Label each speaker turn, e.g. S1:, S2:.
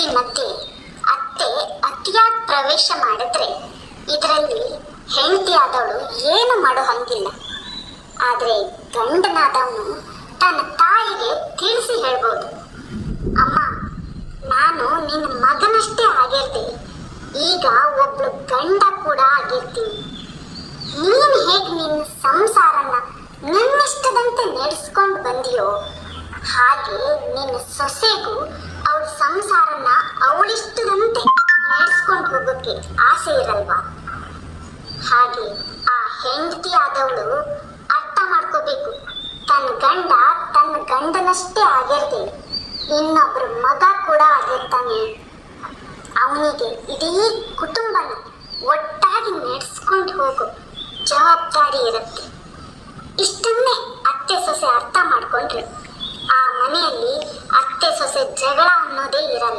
S1: ಹೆಂಡತಿ ಮಧ್ಯೆ ಅತ್ತೆ ಅತಿಯಾಗಿ ಪ್ರವೇಶ ಮಾಡಿದ್ರೆ ಇದರಲ್ಲಿ ಹೆಂಡತಿ ಆದವಳು ಏನು ಮಾಡೋ ಹಂಗಿಲ್ಲ. ಆದರೆ ಗಂಡನಾದವನು ತನ್ನ ತಾಯಿಗೆ ತಿಳಿಸಿ ಹೇಳ್ಬೋದು. ಅಮ್ಮ, ನಾನು ನಿನ್ನ ಮಗನಷ್ಟೇ ಆಗಿರ್ದೆ ಈಗ ಒಬ್ಳು ಗಂಡ ಕೂಡ ಆಗಿರ್ತೀನಿ. ನೀನು ಹೇಗೆ ನಿನ್ನ ಸಂಸಾರನ ನಿನ್ನಿಷ್ಟದಂತೆ ನಡೆಸ್ಕೊಂಡು ಬಂದಿಯೋ ಹಾಗೆ ನಿನ್ನ ಸೊಸೆಗೂ ಸಂಸಾರನ ಅವಳಿಷ್ಟದಂತೆ ನಡೆಸ್ಕೊಂಡು ಹೋಗೋಕೆ ಆಸೆ ಇರಲ್ವಾ? ಹಾಗೆ ಆ ಹೆಂಡತಿ ಆದವಳು ಅರ್ಥ ಮಾಡ್ಕೋಬೇಕು. ತನ್ನ ಗಂಡ ತನ್ನ ಗಂಡನಷ್ಟೇ ಆಗಿರ್ದೆ ಇನ್ನೊಬ್ರ ಮಗ ಕೂಡ ಆಗಿರ್ತಾನೆ. ಅವನಿಗೆ ಇಡೀ ಕುಟುಂಬನ ಒಟ್ಟಾಗಿ ನಡೆಸ್ಕೊಂಡು ಹೋಗೋ ಜವಾಬ್ದಾರಿ ಇರುತ್ತೆ. ಇಷ್ಟನ್ನೇ ಅತ್ತೆ ಸೊಸೆ ಅರ್ಥ ಮಾಡ್ಕೊಂಡ್ರೆ. ಆ ಮನೆಯಲ್ಲಿ ಅತ್ತೆ ጀግና ሞዴል ይላል።